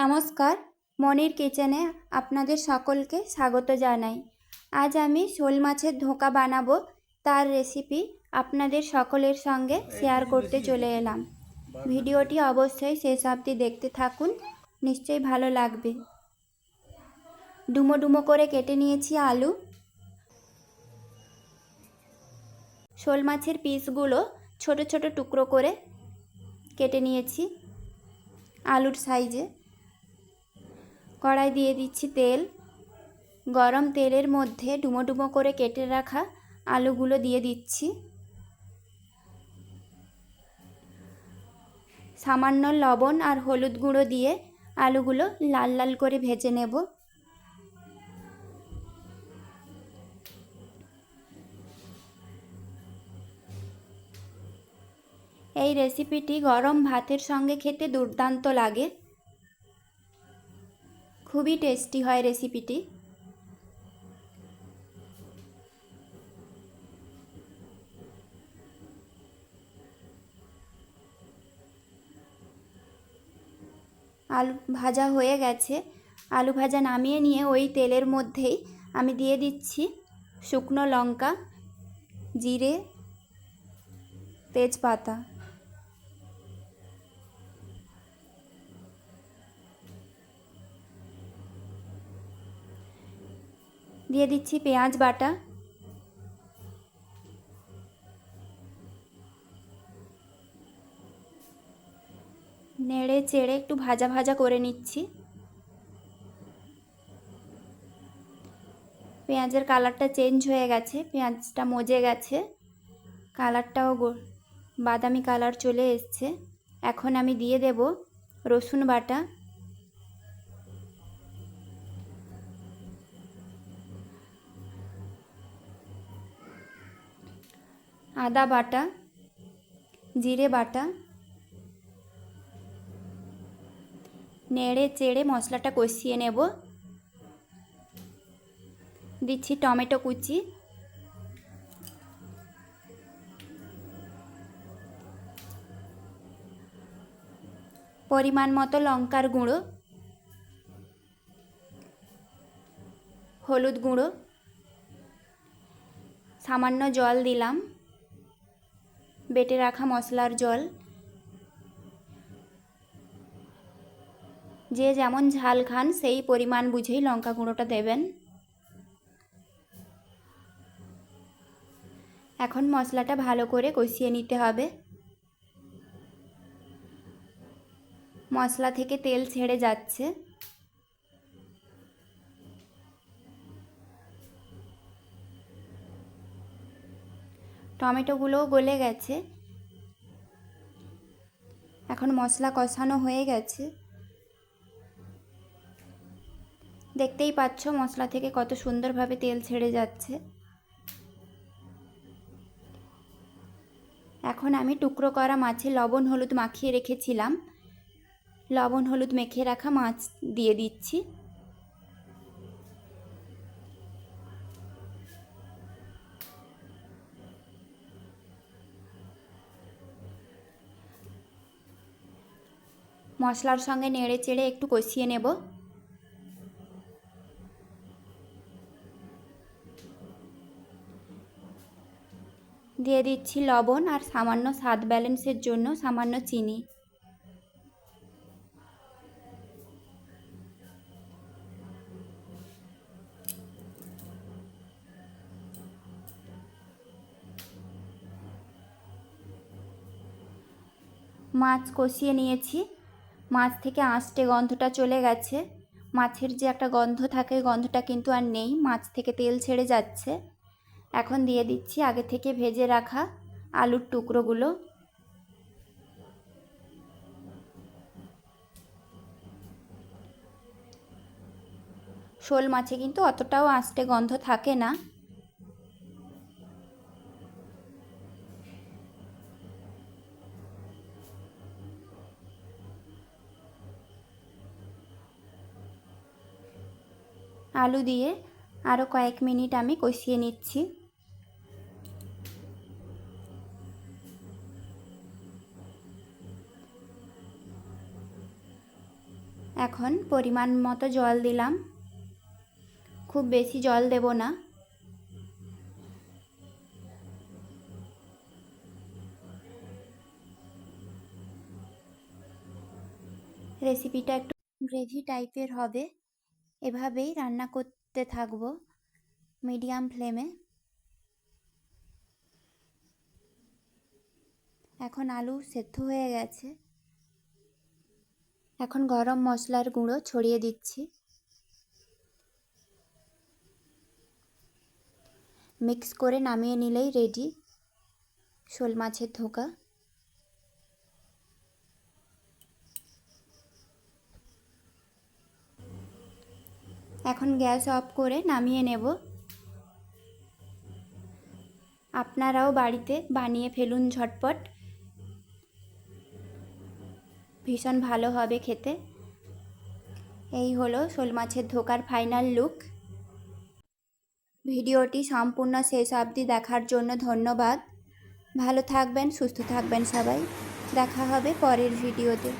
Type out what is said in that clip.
নমস্কার, মনির কিচেনে আপনাদের সকলকে স্বাগত জানাই। আজ আমি শোল মাছের ধোঁকা বানাবো, তার রেসিপি আপনাদের সকলের সঙ্গে শেয়ার করতে চলে এলাম। ভিডিওটি অবশ্যই শেষ অবধি দেখতে থাকুন, নিশ্চয়ই ভালো লাগবে। ডুমো ডুমো করে কেটে নিয়েছি আলু। শোল মাছের পিসগুলো ছোট ছোট টুকরো করে কেটে নিয়েছি, আলুর সাইজে। কড়াই দিয়ে দিচ্ছি তেল। গরম তেলের মধ্যে ডুমো ডুমো করে কেটে রাখা আলুগুলো দিয়ে দিচ্ছি। সামান্য লবণ আর হলুদ গুঁড়ো দিয়ে আলুগুলো লাল লাল করে ভেজে নেব। এই রেসিপিটি গরম ভাতের সঙ্গে খেতে দুর্দান্ত লাগে। খুবই টেস্টি হয় রেসিপিটি আলু ভাজা হয়ে গেছে। আলু ভাজা নামিয়ে নিয়ে ওই তেলের মধ্যেই আমি দিয়ে দিচ্ছি শুকনো লঙ্কা, জিরে, তেজপাতা। দিয়ে দিচ্ছি পেঁয়াজ বাটা। নেড়ে চেড়ে একটু ভাজা ভাজা করে নিচ্ছি। পেঁয়াজের কালারটা চেঞ্জ হয়ে গেছে, পেঁয়াজটা মজে গেছে। কালারটাও বাদামি কালার চলে এসছে। এখন আমি দিয়ে দেব রসুন বাটা। আদা বাটা, জিরে বাটা, নেড়ে চেড়ে মশলাটা কষিয়ে নেব। দিচ্ছি টমেটো কুচি। পরিমাণ মতো লঙ্কার গুঁড়ো, হলুদ গুঁড়ো, সামান্য জল দিলাম। বেটে রাখা মশলার জল। যে যেমন ঝাল খান, সেই পরিমাণ বুঝেই লঙ্কা গুঁড়োটা দেবেন। এখন মশলাটা ভালো করে কষিয়ে নিতে হবে। মশলা থেকে তেল ছেড়ে যাচ্ছে। টমেটোগুলোও গলে গেছে। এখন মশলা কষানো হয়ে গেছে। দেখতেই পাচ্ছ মশলা থেকে কত সুন্দরভাবে তেল ছেড়ে যাচ্ছে। এখন আমি টুকরো করা মাছে লবণ, হলুদ মাখিয়ে রেখেছিলাম। লবণ, হলুদ মেখে রাখা মাছ দিয়ে দিচ্ছি। মশলার সঙ্গে নেড়ে চেড়ে একটু কষিয়ে নেব। দিয়ে দিচ্ছি লবণ আর সামান্য স্বাদ ব্যালেন্সের জন্য সামান্য চিনি। মাছ কষিয়ে নিয়েছি। মাছ থেকে আঁশটে গন্ধটা চলে গেছে। মাছের যে একটা গন্ধ থাকে, গন্ধটা কিন্তু আর নেই। মাছ থেকে তেল ছেড়ে যাচ্ছে। এখন দিয়ে দিচ্ছি আগে থেকে ভেজে রাখা আলুর টুকরোগুলো। শোল মাছে কিন্তু অতটাও আঁশটে গন্ধ থাকে না। আলু দিয়ে আরও কয়েক মিনিট আমি কষিয়ে নিচ্ছি। এখন পরিমাণ মতো জল দিলাম। খুব বেশি জল দেব না। রেসিপিটা একটু গ্রেভি টাইপের হবে। এভাবেই রান্না করতে থাকব মিডিয়াম ফ্লেমে। এখন আলু সেদ্ধ হয়ে গেছে। এখন গরম মশলার গুঁড়ো ছড়িয়ে দিচ্ছি। মিক্স করে নামিয়ে নিলেই রেডি। শোল মাছের ধোকা এখন গ্যাস অফ করে নামিয়ে নেব। আপনারাও বাড়িতে বানিয়ে ফেলুন ঝটপট। ভীষণ ভালো হবে খেতে। এই হলো শোল মাছের ধোকার ফাইনাল লুক। ভিডিওটি সম্পূর্ণ শেষ অবধি দেখার জন্য ধন্যবাদ। ভালো থাকবেন, সুস্থ থাকবেন সবাই। দেখা হবে পরের ভিডিওতে।